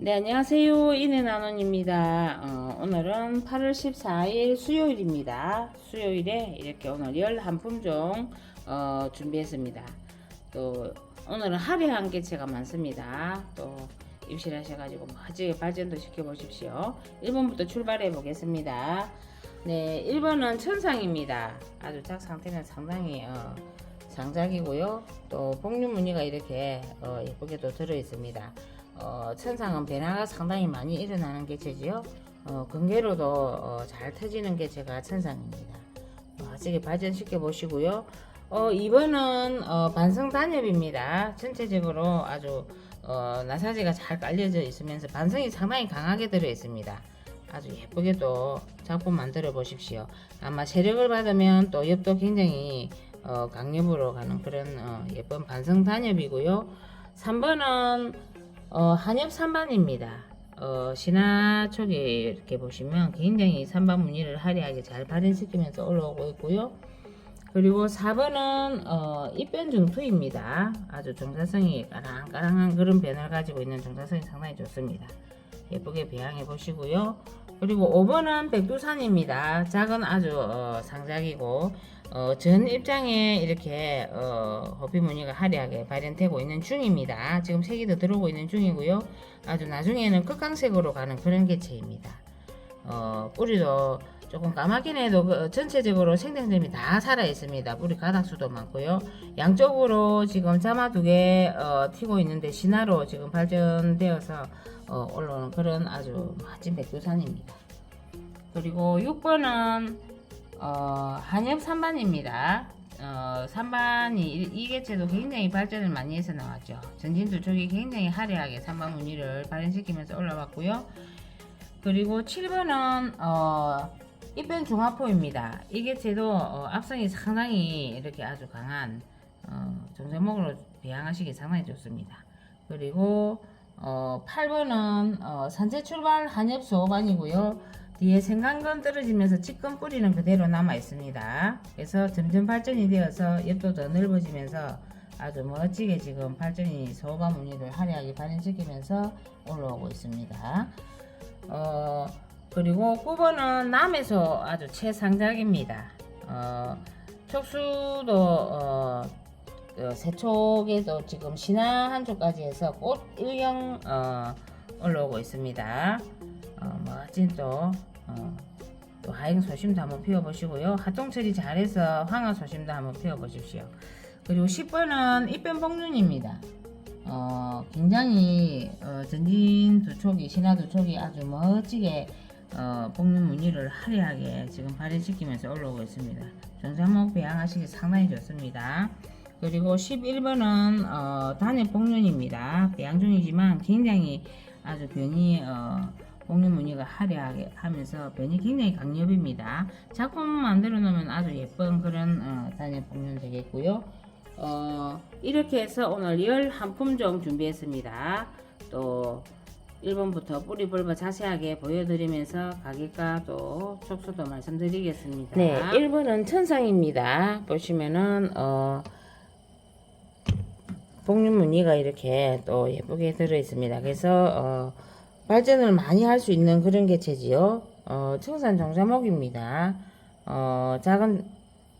네, 안녕하세요. 이내나눔입니다. 어, 오늘은 8월 14일 수요일입니다. 수요일에 이렇게 오늘 열한 품종 어, 준비했습니다. 또 오늘은 화려한 개체가 많습니다. 또 입실하셔가지고 멋지게 발전도 시켜보십시오. 1번부터 출발해 보겠습니다. 네, 1번은 천상입니다. 아주 작 상태는 상당히 어, 장작이고요. 또 복류 무늬가 이렇게 어, 예쁘게도 들어 있습니다. 어, 천상은 변화가 상당히 많이 일어나는 개체지요. 어, 근개로도 어, 잘 터지는 개체가 천상입니다. 멋지게 발전시켜 보시고요. 어, 2번은 어, 반성 단엽입니다. 전체적으로 아주 어, 나사지가 잘 깔려져 있으면서 반성이 상당히 강하게 들어 있습니다. 아주 예쁘게도 작품 만들어 보십시오. 아마 세력을 받으면 또 엽도 굉장히 어, 강엽으로 가는 그런 어, 예쁜 반성 단엽이고요. 3번은 어, 한엽 3반입니다. 어, 신화 쪽에 이렇게 보시면 굉장히 3반 무늬를 화려하게 잘 발현시키면서 올라오고 있고요. 그리고 4번은 어, 입변 중투입니다. 아주 정사성이 까랑까랑한 그런 변화를 가지고 있는 정사성이 상당히 좋습니다. 예쁘게 배양해 보시고요. 그리고 5번은 백두산입니다. 작은 아주 어, 상작이고 어, 전 입장에 이렇게 어, 호피 무늬가 화려하게 발현되고 있는 중입니다. 지금 색이 더 들어오고 있는 중이고요. 아주 나중에는 끝강색으로 가는 그런 개체입니다. 어, 뿌리도 조금 까맣긴 해도 그 전체적으로 생장점이 다 살아 있습니다. 뿌리 가닥수도 많고요. 양쪽으로 지금 자마 두개 어, 튀고 있는데 신화로 지금 발전되어서 어, 올라오는 그런 아주 멋진 백두산입니다. 그리고 6번은 어, 한엽 3반입니다. 어, 3반이 이, 이 개체도 굉장히 발전을 많이 해서 나왔죠. 전진두 쪽이 굉장히 화려하게 3반 무늬를 발현시키면서 올라왔고요. 그리고 7번은 어, 입변 중화포입니다. 이 개체도 어, 앞성이 상당히 이렇게 아주 강한 어, 종자목으로 배양하시기 상당히 좋습니다. 그리고 어, 8번은 어, 산재 출발 한엽 소반이고요. 뒤에 생강건 떨어지면서 찌끈 뿌리는 그대로 남아 있습니다. 그래서 점점 발전이 되어서 옆도 더 넓어지면서 아주 멋지게 지금 발전이 소반 무늬를 화려하게 발현시키면서 올라오고 있습니다. 어, 그리고 9번은 남에서 아주 최상작입니다. 어, 촉수도 어, 어, 세촉에도 지금 신화 한쪽까지 해서 꽃 일경 어, 올라오고 있습니다. 어, 멋진 또, 어, 또 하행 소심도 한번 피워보시고요. 합동 처리 잘해서 황화 소심도 한번 피워보십시오. 그리고 10번은 입변 복륜입니다. 어, 굉장히 어, 전진 두 촉이 신화 두 촉이 아주 멋지게 어, 복륜 무늬를 화려하게 지금 발현시키면서 올라오고 있습니다. 정자목 배양하시기 상당히 좋습니다. 그리고 11번은 어, 단일 복륜입니다. 배양 중이지만 굉장히 아주 변이 어, 복륜 무늬가 화려하게 하면서 변이 굉장히 강력입니다. 작품 만들어 놓으면 아주 예쁜 그런 어, 단일 복륜 되겠고요. 어, 이렇게 해서 오늘 열한 품종 준비했습니다. 또 1번부터 뿌리 볼버 자세하게 보여드리면서 가격과 또 촉수도 말씀드리겠습니다. 네, 1번은 천상입니다. 보시면은 어, 복륜 무늬가 이렇게 또 예쁘게 들어 있습니다. 그래서 어, 발전을 많이 할 수 있는 그런 개체지요. 어, 청산 정자목입니다. 어, 작은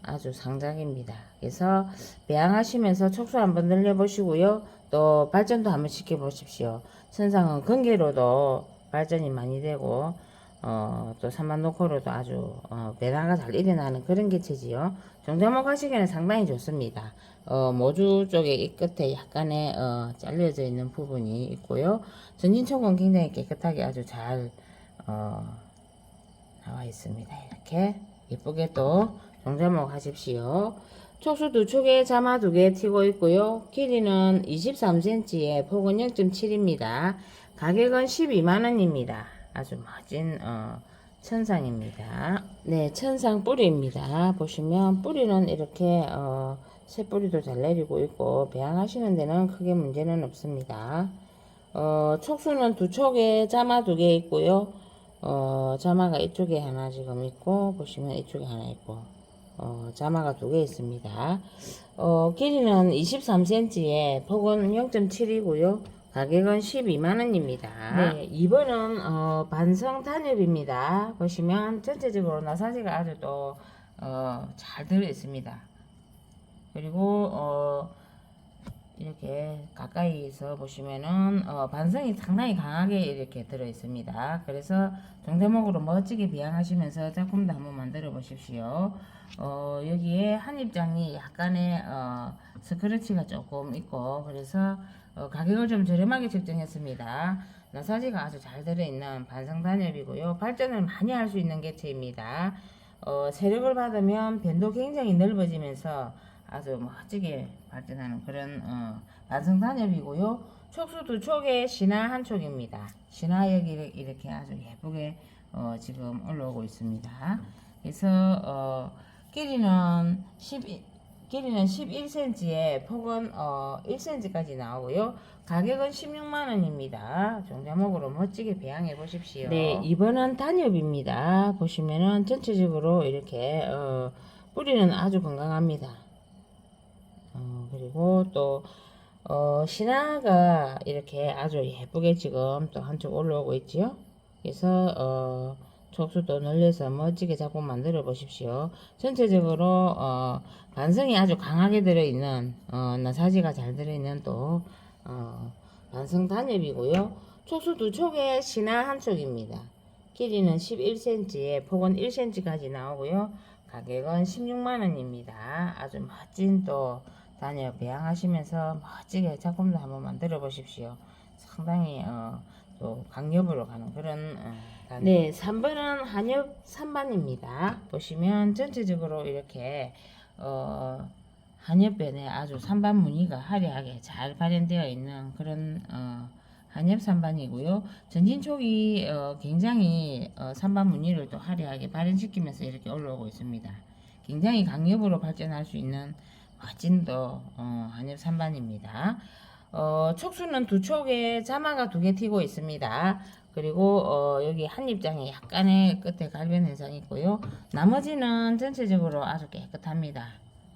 아주 상작입니다. 그래서 배양하시면서 촉수 한번 늘려보시고요. 또 발전도 한번 시켜보십시오. 천상은 근개로도 발전이 많이 되고 어, 또 산만노코로도 아주 어, 배나가 잘 일어나는 그런 개체지요. 종자목 하시기에는 상당히 좋습니다. 어, 모주 쪽에 이 끝에 약간의 어, 잘려져 있는 부분이 있고요. 전진촉은 굉장히 깨끗하게 아주 잘 어, 나와 있습니다. 이렇게 예쁘게 또 종자목 하십시오. 촉수 두 촉에 자마 두 개 튀고 있고요. 길이는 23cm에 폭은 0.7입니다. 가격은 12만원입니다. 아주 멋진 어, 천상입니다. 네, 천상 뿌리입니다. 보시면 뿌리는 이렇게 어, 새 뿌리도 잘 내리고 있고 배양하시는 데는 크게 문제는 없습니다. 어, 촉수는 두 촉에 자마 두 개 있고요. 어, 자마가 이쪽에 하나 지금 있고 보시면 이쪽에 하나 있고 어, 자마가 두 개 있습니다. 어, 길이는 23cm에 폭은 0.7이고요. 가격은 12만원입니다. 네, 2번은 어, 반성 단엽입니다. 보시면 전체적으로 나사지가 아주 또, 어, 잘 들어있습니다. 그리고, 어, 이렇게 가까이서 보시면은 어, 반성이 상당히 강하게 이렇게 들어 있습니다. 그래서 동대목으로 멋지게 비양하시면서 작품도 한번 만들어 보십시오. 어, 여기에 한 입장이 약간의 어, 스크래치가 조금 있고 그래서 어, 가격을 좀 저렴하게 책정했습니다. 나사지가 아주 잘 들어있는 반성 단엽이고요. 발전을 많이 할 수 있는 개체입니다. 어, 세력을 받으면 변도 굉장히 넓어지면서 아주 멋지게 발전하는 그런 어, 반성 단엽이고요. 촉수도 촉에 신화 한 촉입니다. 신화 여기 이렇게 아주 예쁘게 어, 지금 올라오고 있습니다. 그래서 어, 길이는 11 길이는 11cm에 폭은 어, 1cm까지 나오고요. 가격은 16만 원입니다. 종자목으로 멋지게 배양해 보십시오. 네, 이번은 단엽입니다. 보시면은 전체적으로 이렇게 어, 뿌리는 아주 건강합니다. 어, 그리고 또 어, 신화가 이렇게 아주 예쁘게 지금 또 한쪽 올라오고 있지요. 그래서 어, 촉수도 늘려서 멋지게 작품 만들어 보십시오. 전체적으로 어, 반성이 아주 강하게 들어있는 어, 나사지가 잘 들어있는 또 어, 반성 단엽이고요. 촉수 두 촉에 신화 한 촉입니다. 길이는 11cm에 폭은 1cm까지 나오고요. 가격은 16만원입니다. 아주 멋진 또 단엽 배양하시면서 멋지게 작품도 한번 만들어 보십시오. 상당히 어, 또 강엽으로 가는 그런 어, 네, 3번은 한엽 3반입니다. 보시면 전체적으로 이렇게 어, 한엽변에 아주 3반 무늬가 화려하게 잘 발현되어 있는 그런 어, 한엽 3반이고요. 전진촉이 어, 굉장히 어, 3반 무늬를 또 화려하게 발현시키면서 이렇게 올라오고 있습니다. 굉장히 강엽으로 발전할 수 있는 멋진 또 어, 한엽 3반입니다. 어, 촉수는 두 촉에 자마가 두 개 튀고 있습니다. 그리고 어, 여기 한 입장에 약간의 끝에 갈변 현상이 있고요. 나머지는 전체적으로 아주 깨끗합니다.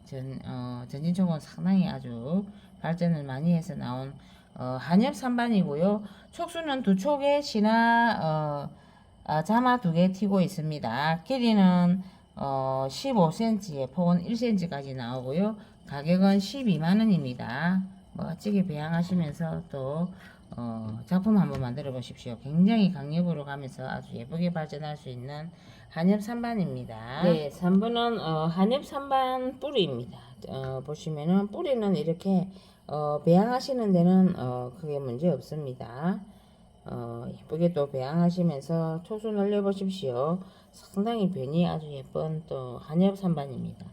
전, 어, 전진촉은 상당히 아주 발전을 많이 해서 나온 어, 한엽 3반이고요. 촉수는 두 촉에 신화 어, 아, 자마 두 개 튀고 있습니다. 길이는 어, 15cm에 폭은 1cm까지 나오고요. 가격은 12만원입니다. 멋지게 배양하시면서 또 어, 작품 한번 만들어 보십시오. 굉장히 강력으로 가면서 아주 예쁘게 발전할 수 있는 한엽 3반입니다. 네, 3번은 어, 한엽 3반 뿌리입니다. 어, 보시면은 뿌리는 이렇게 어, 배양하시는 데는 어, 크게 문제 없습니다. 어, 예쁘게 또 배양하시면서 초수 늘려 보십시오. 상당히 변이 아주 예쁜 또 한엽 3반입니다.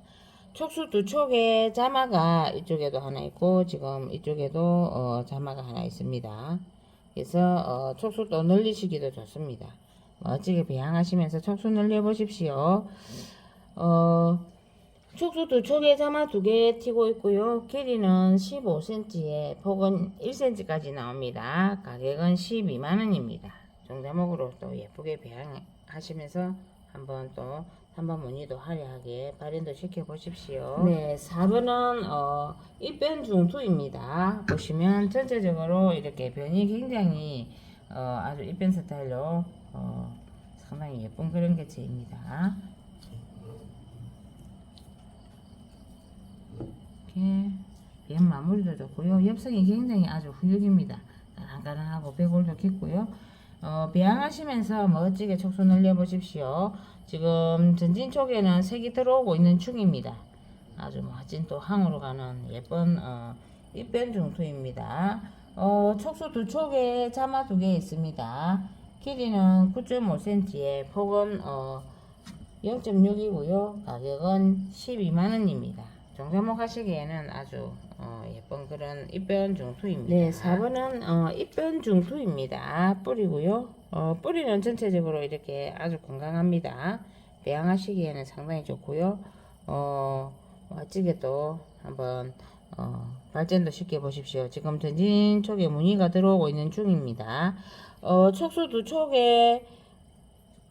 촉수 두 촉에 자마가 이쪽에도 하나 있고 지금 이쪽에도 어, 자마가 하나 있습니다. 그래서 어, 촉수 또 늘리시기도 좋습니다. 멋지게 배양하시면서 촉수 늘려 보십시오. 어, 촉수 두 촉에 자마 두 개 튀고 있고요. 길이는 15cm에 폭은 1cm까지 나옵니다. 가격은 12만원입니다. 종자목으로 또 예쁘게 배양하시면서 한번 또 한번 무늬도 화려하게 발현도 시켜 보십시오. 네, 4번은 어, 입변 중투입니다. 보시면 전체적으로 이렇게 변이 굉장히 어, 아주 입변 스타일로 어, 상당히 예쁜 그런 개체입니다. 이렇게 변 마무리도 좋고요. 엽성이 굉장히 아주 훌륭입니다. 가랑가랑하고 배골도 깊고요. 어, 배양하시면서 멋지게 촉수 늘려 보십시오. 지금 전진 쪽에는 색이 들어오고 있는 중입니다. 아주 멋진 또 항으로 가는 예쁜 어, 입변 중투입니다. 어, 촉수 두 촉에 자마 두 개 있습니다. 길이는 9.5cm에 폭은 어, 0.6이고요. 가격은 12만원입니다. 종자목 하시기에는 아주 어, 예쁜 그런 입변 중투입니다. 네, 4번은 어, 입변 중투입니다. 뿌리고요. 어, 뿌리는 전체적으로 이렇게 아주 건강합니다. 배양하시기에는 상당히 좋고요. 어, 멋지게 또 한번 어, 발전도 쉽게 보십시오. 지금 전진 촉에 무늬가 들어오고 있는 중입니다. 어, 촉수 두 촉에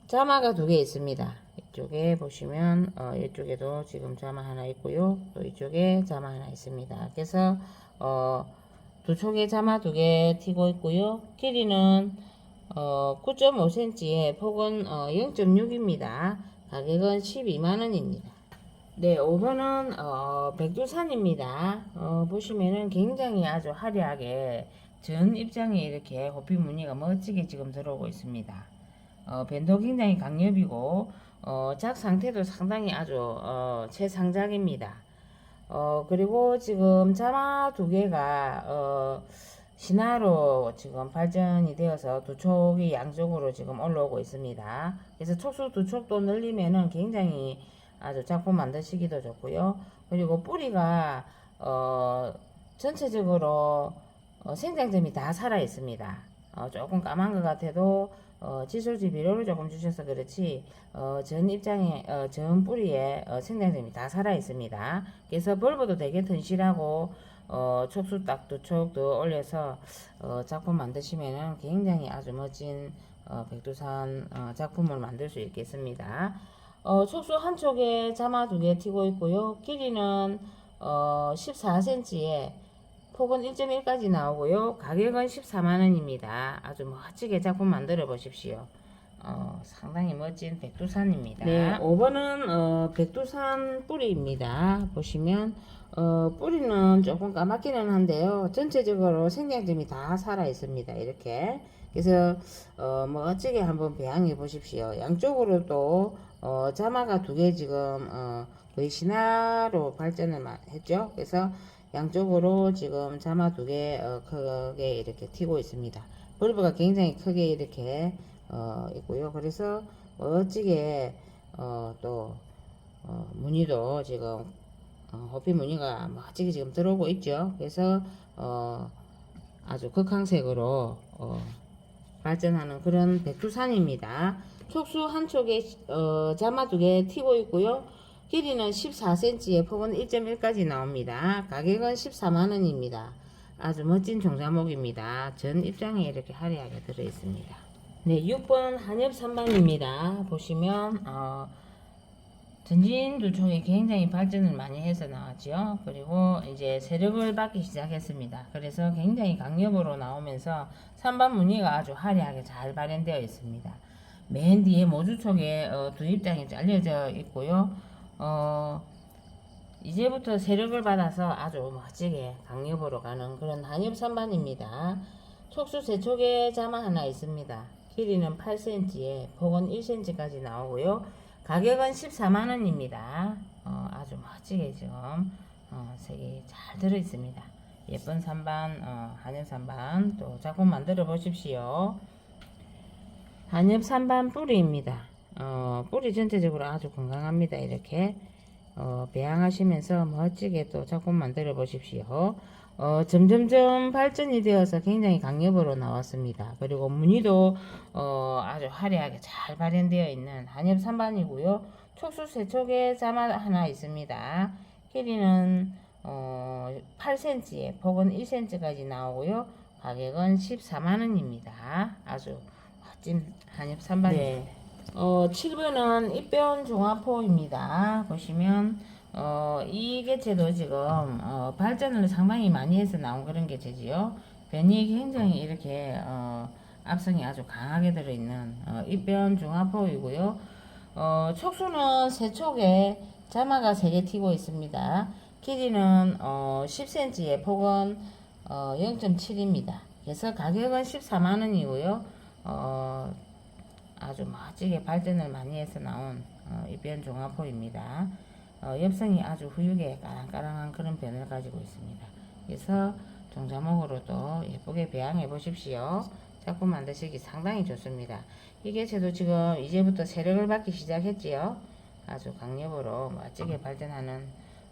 자마가 두 개 있습니다. 이쪽에 보시면 어, 이쪽에도 지금 자마 하나 있고요. 또 이쪽에 자마 하나 있습니다. 그래서 어, 두 촉에 자마 두 개 튀고 있고요. 길이는 어, 9.5cm에 폭은 어, 0.6입니다. 가격은 12만원입니다. 네, 5번은 어, 백두산입니다. 어, 보시면은 굉장히 아주 화려하게 전 입장에 이렇게 호피 무늬가 멋지게 지금 들어오고 있습니다. 어, 밴도 굉장히 강력이고 어, 작 상태도 상당히 아주 어, 최상작입니다. 어, 그리고 지금 자마 두 개가 어, 신화로 지금 발전이 되어서 두 촉이 양쪽으로 지금 올라오고 있습니다. 그래서 촉수 두 촉도 늘리면은 굉장히 아주 작품 만드시기도 좋고요. 그리고 뿌리가 어, 전체적으로 어, 생장점이 다 살아 있습니다. 어, 조금 까만 것 같아도 어, 지솔지 비료를 조금 주셔서 그렇지 어, 전 입장에 어, 전 뿌리에 어, 생장점이 다 살아 있습니다. 그래서 벌브도 되게 튼실하고 어, 촉수 딱두 촉도 올려서 어, 작품 만드시면은 굉장히 아주 멋진 어, 백두산 어, 작품을 만들 수 있겠습니다. 어, 촉수 한 촉에 자마 두 개 튀고 있고요. 길이는 어, 14cm에 폭은 1.1까지 나오고요. 가격은 14만원입니다. 아주 멋지게 작품 만들어 보십시오. 어, 상당히 멋진 백두산입니다. 네, 5번은 어, 백두산 뿌리입니다. 보시면 어, 뿌리는 조금 까맣기는 한데요. 전체적으로 생장점이 다 살아 있습니다. 이렇게. 그래서 어, 멋지게 한번 배양해 보십시오. 양쪽으로 또 어, 자마가 두 개 지금 어, 거의 신화로 발전을 마- 했죠. 그래서 양쪽으로 지금 자마 두개 어, 크게 이렇게 튀고 있습니다. 벌브가 굉장히 크게 이렇게 어, 있고요. 그래서 멋지게 어, 또 어, 무늬도 지금 어, 호피 무늬가 멋지게 지금 들어오고 있죠. 그래서 어, 아주 극황색으로 어, 발전하는 그런 백두산입니다. 촉수 한 촉에 어, 자마 두 개 튀고 있고요. 길이는 14cm에 폭은 1.1까지 나옵니다. 가격은 14만원입니다. 아주 멋진 종자목입니다. 전 입장에 이렇게 화려하게 들어있습니다. 네, 6번 한엽 3반입니다. 보시면 어, 전진 두 촉이 굉장히 발전을 많이 해서 나왔죠. 그리고 이제 세력을 받기 시작했습니다. 그래서 굉장히 강력으로 나오면서 3반 무늬가 아주 화려하게 잘 발현되어 있습니다. 맨 뒤에 모주촉에 어, 두 입장이 잘려져 있고요. 어, 이제부터 세력을 받아서 아주 멋지게 강력으로 가는 그런 한엽 3반입니다. 촉수 세촉에 자마 하나 있습니다. 길이는 8cm에 폭은 1cm까지 나오고요. 가격은 14만원입니다. 어, 아주 멋지게 지금 어, 색이 잘 들어 있습니다. 예쁜 3반, 어, 한엽 3반 또 작품 만들어 보십시오. 한엽 3반 뿌리입니다. 어, 뿌리 전체적으로 아주 건강합니다. 이렇게 어, 배양하시면서 멋지게 또 작품 만들어 보십시오. 어, 점점점 발전이 되어서 굉장히 강력으로 나왔습니다. 그리고 무늬도 어, 아주 화려하게 잘 발현되어 있는 한엽 3반이고요. 촉수 세촉에 자마 하나 있습니다. 길이는 어, 8cm에 폭은 1cm까지 나오고요. 가격은 14만원입니다. 아주 멋진 한엽 3반입니다. 네. 어, 7번은 입변 종합포입니다. 보시면 어, 이 개체도 지금 어, 발전을 상당히 많이 해서 나온 그런 개체지요. 변이 굉장히 이렇게 어, 압성이 아주 강하게 들어있는 어, 입변 중화포이고요. 어, 촉수는 세 촉에 자마가 세개 튀고 있습니다. 길이는 어, 10cm에 폭은 어, 0.7입니다. 그래서 가격은 14만원이고요. 어, 아주 멋지게 발전을 많이 해서 나온 어, 입변 종합포입니다. 어, 엽성이 아주 후육에 까랑까랑한 그런 변을 가지고 있습니다. 그래서 종자목으로도 예쁘게 배양해 보십시오. 작품 만드시기 상당히 좋습니다. 이게 저도 지금 이제부터 세력을 받기 시작했지요. 아주 강력으로 멋지게 발전하는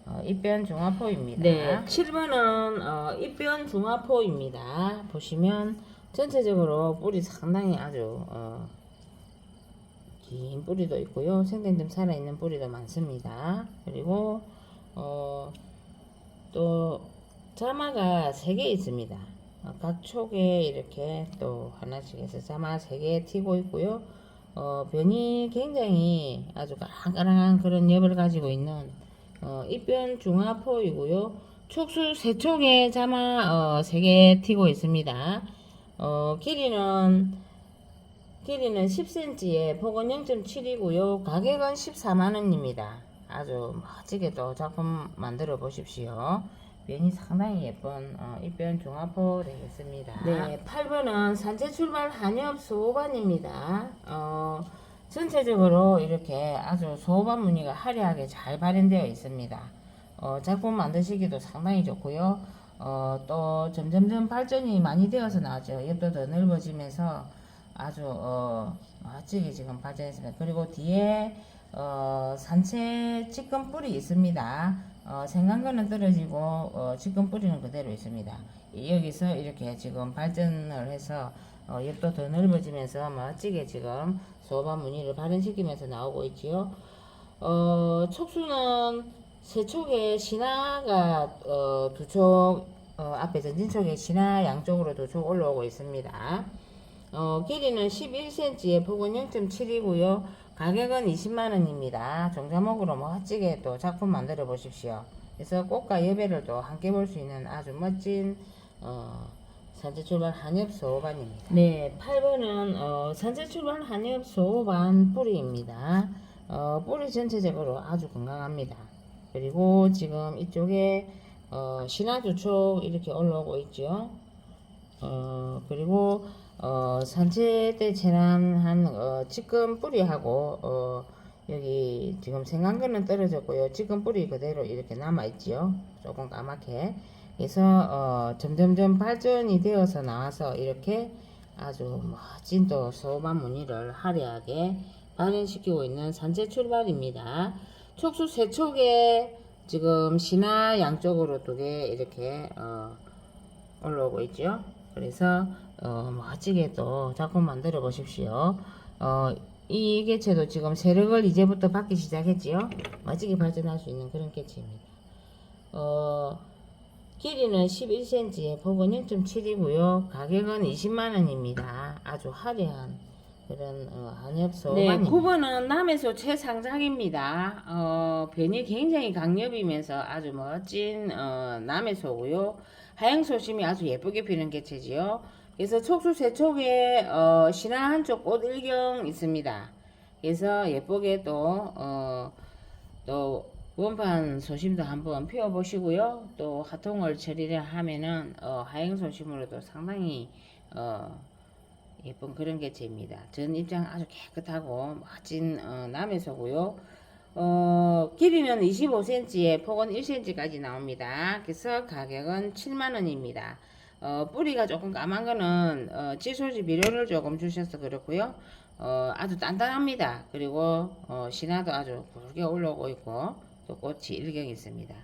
어, 입변 중화포입니다. 네, 7번은 어, 입변 중화포입니다. 보시면 전체적으로 뿌리 상당히 아주 어, 긴 뿌리도 있고요. 생den좀 살아있는 뿌리도 많습니다. 그리고 어, 또 자마가 3개 있습니다. 어, 각 촉에 이렇게 또 하나씩 해서 자마 3개 튀고 있고요. 어, 변이 굉장히 아주 까랑까랑한 그런 엽을 가지고 있는 어, 입변 중화포이고요. 촉수 세 촉에 자마 어, 3개 튀고 있습니다. 어, 길이는 길이는 10cm에 폭은 0.7이고요. 가격은 14만원입니다. 아주 멋지게 또 작품 만들어 보십시오. 면이 상당히 예쁜 어, 입변 종합포 되겠습니다. 네, 8번은 산채 출발 한엽 소반입니다. 어, 전체적으로 이렇게 아주 소반 무늬가 화려하게 잘 발현되어 있습니다. 어, 작품 만드시기도 상당히 좋고요. 어, 또 점점점 발전이 많이 되어서 나왔죠. 옆도 더 넓어지면서 아주 어, 멋지게 지금 발전했습니다. 그리고 뒤에 어, 산채 찌끔 뿔이 있습니다. 어, 거는 떨어지고 어, 찌끔 뿌리는 그대로 있습니다. 이- 여기서 이렇게 지금 발전을 해서 어, 옆도 더 넓어지면서 멋지게 지금 소반 무늬를 발현시키면서 나오고 있지요. 어, 촉수는 세 촉에 신화가 어, 두 촉, 어, 앞에 전진 촉에 신화 양쪽으로 두촉 올라오고 있습니다. 어, 길이는 11cm에 폭은 0.7이고요. 가격은 20만원입니다. 종자목으로 멋지게 또 작품 만들어 보십시오. 그래서 꽃과 여배를 또 함께 볼 수 있는 아주 멋진 어, 산재 출발 한엽 소반입니다. 네, 8번은 어, 산재 출발 한엽 소반 뿌리입니다. 어, 뿌리 전체적으로 아주 건강합니다. 그리고 지금 이쪽에 어, 신화두촉 이렇게 올라오고 있죠. 어, 그리고 어, 산채 때 재난한 어, 찌끔 뿌리하고 어, 여기 지금 거는 떨어졌고요. 찌끔 뿌리 그대로 이렇게 남아 있지요. 조금 까맣게. 그래서 어, 점점점 발전이 되어서 나와서 이렇게 아주 멋진 또 소만 무늬를 화려하게 발현시키고 있는 산채 출발입니다. 촉수 세 촉에 지금 신화 양쪽으로 두 개 이렇게 어, 올라오고 있죠. 그래서 어, 멋지게 또 작품 만들어 보십시오. 어, 이 개체도 지금 세력을 이제부터 받기 시작했지요. 멋지게 발전할 수 있는 그런 개체입니다. 어, 길이는 11cm에 폭은 0.7이고요. 가격은 20만원입니다. 아주 화려한 그런 어, 한엽소 네, 9번은 남해소 최상작입니다. 어, 변이 굉장히 강렬이면서 아주 멋진 어, 남해소고요. 하양소심이 아주 예쁘게 피는 개체지요. 그래서 촉수 세 촉에 어, 신화 한쪽 꽃 일경 있습니다. 그래서 예쁘게 또 어, 또 원판 소심도 한번 피워보시고요. 또 하통을 처리를 하면은 어, 하행 소심으로도 상당히 어, 예쁜 그런 개체입니다. 전 입장 아주 깨끗하고 멋진 어, 남해소고요. 어, 길이는 25cm에 폭은 1cm까지 나옵니다. 그래서 가격은 7만원입니다. 어, 뿌리가 조금 까만 거는 어, 지소지 비료를 조금 주셔서 그렇고요. 어, 아주 단단합니다. 그리고 어, 신화도 아주 굵게 올라오고 있고 또 꽃이 일경 있습니다.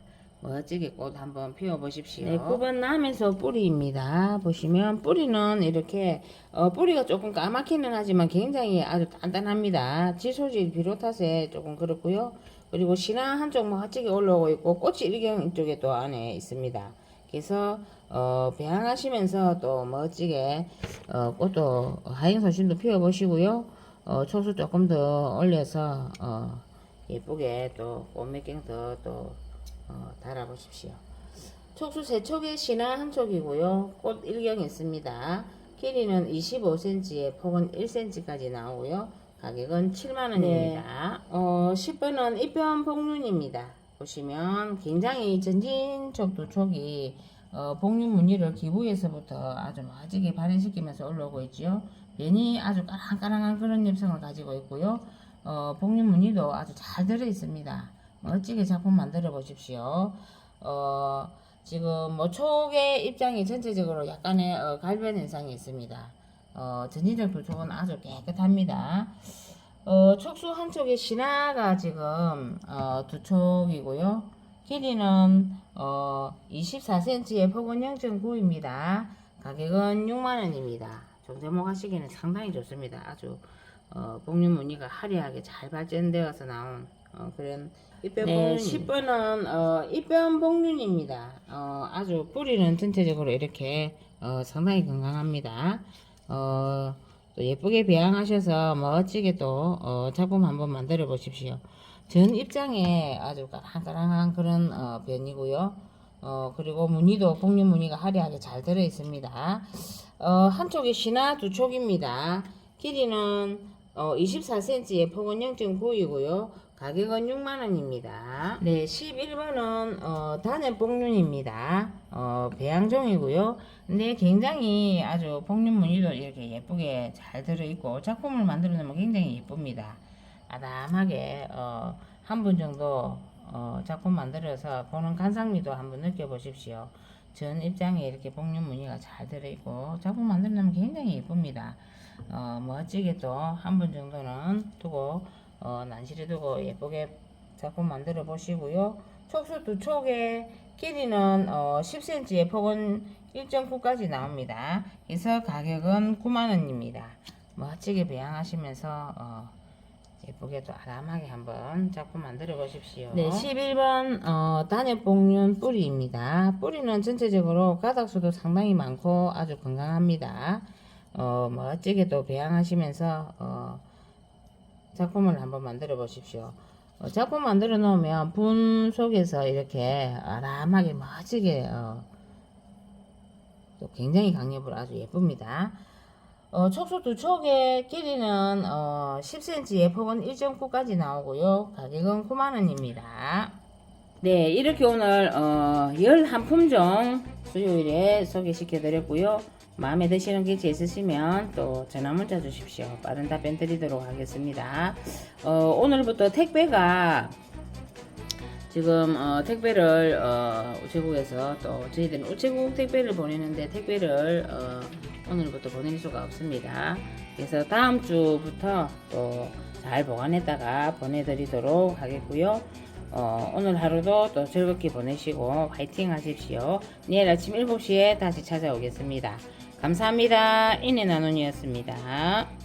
멋지게 꽃 한번 피워 보십시오. 네, 9번 남에서 뿌리입니다. 보시면 뿌리는 이렇게 어, 뿌리가 조금 까맣기는 하지만 굉장히 아주 단단합니다. 지소질 비롯해서 조금 그렇고요. 그리고 신화 한쪽 멋지게 올라오고 있고 꽃이 일경 이쪽에 또 안에 있습니다. 그래서 어, 배양하시면서 또 멋지게 어, 꽃도 하행소심도 피워 보시고요. 어, 초수 조금 더 올려서 어, 예쁘게 또 꽃몇경 더또 어, 달아보십시오. 촉수 세 촉에 신화 한 촉이고요. 꽃 일경 있습니다. 길이는 25cm에 폭은 1cm까지 나오고요. 가격은 7만원입니다. 어, 10번은 입변 복륜입니다. 보시면 굉장히 전진 촉두 촉이 어, 복륜 무늬를 기부에서부터 아주 멋지게 발현시키면서 올라오고 있죠. 면이 아주 까랑까랑한 그런 엽성을 가지고 있고요. 어, 복륜 무늬도 아주 잘 들어 있습니다. 멋지게 작품 만들어 보십시오. 어, 지금 모촉의 입장이 전체적으로 약간의 어, 갈변 현상이 있습니다. 어, 전진적 도촉은 아주 깨끗합니다. 어, 촉수 한쪽에 신화가 지금 어, 두 촉이고요. 길이는 어, 24cm에 폭은 0.9입니다. 가격은 6만원입니다. 종제목 하시기에는 상당히 좋습니다. 아주 어, 복륜 무늬가 화려하게 잘 발전되어서 나온 어, 그런 입변 네, 10번은 어, 입변 복륜입니다. 어, 아주 뿌리는 전체적으로 이렇게 어, 상당히 건강합니다. 어, 또 예쁘게 배양하셔서 멋지게 또 어, 작품 한번 만들어 보십시오. 전 입장에 아주 까랑까랑한 그런 어, 변이고요. 어, 그리고 무늬도 복륜 무늬가 화려하게 잘 들어 있습니다. 어, 한쪽이 신화 두 촉입니다. 길이는 어, 24cm에 폭은 0.9이고요. 가격은 6만원입니다. 네, 11번은 어, 단연 복륜입니다. 어, 배양종이고요. 근데 굉장히 아주 복륜 무늬도 이렇게 예쁘게 잘 들어있고 작품을 만들어 놓으면 굉장히 예쁩니다. 아담하게 어, 한 분 정도 어, 작품 만들어서 보는 간상미도 한번 느껴보십시오. 전 입장에 이렇게 복륜 무늬가 잘 들어있고 작품 만들어 놓으면 굉장히 예쁩니다. 어, 멋지게 또 한 분 정도는 두고 어, 난실에 두고 예쁘게 작품 만들어 보시고요. 촉수 두 촉의 길이는 어, 10cm의 폭은 1.9까지 나옵니다. 그래서 가격은 9만원입니다. 멋지게 배양하시면서 어, 예쁘게 또 아담하게 한번 작품 만들어 보십시오. 네, 11번 어, 단엽복륜 뿌리입니다. 뿌리는 전체적으로 가닥수도 상당히 많고 아주 건강합니다. 어, 멋지게 또 배양하시면서 어, 작품을 한번 만들어 보십시오. 어, 작품 만들어 놓으면 분 속에서 이렇게 아람하게 멋지게 어, 또 굉장히 강력으로 아주 예쁩니다. 어, 촉수 두 촉의 길이는 어, 10cm의 폭은 1.9까지 나오고요. 가격은 9만원입니다. 네, 이렇게 오늘 어, 11품종 수요일에 소개시켜 드렸고요. 마음에 드시는 기체 있으시면 또 전화 문자 주십시오. 빠른 답변 드리도록 하겠습니다. 어, 오늘부터 택배가 지금 어, 택배를 어, 우체국에서 또 저희들은 우체국 택배를 보내는데 택배를 어, 오늘부터 보낼 수가 없습니다. 그래서 다음 주부터 또 잘 보관했다가 보내드리도록 하겠고요. 어, 오늘 하루도 또 즐겁게 보내시고 화이팅 하십시오. 내일 아침 7시에 다시 찾아오겠습니다. 감사합니다. 인해 나눔이었습니다.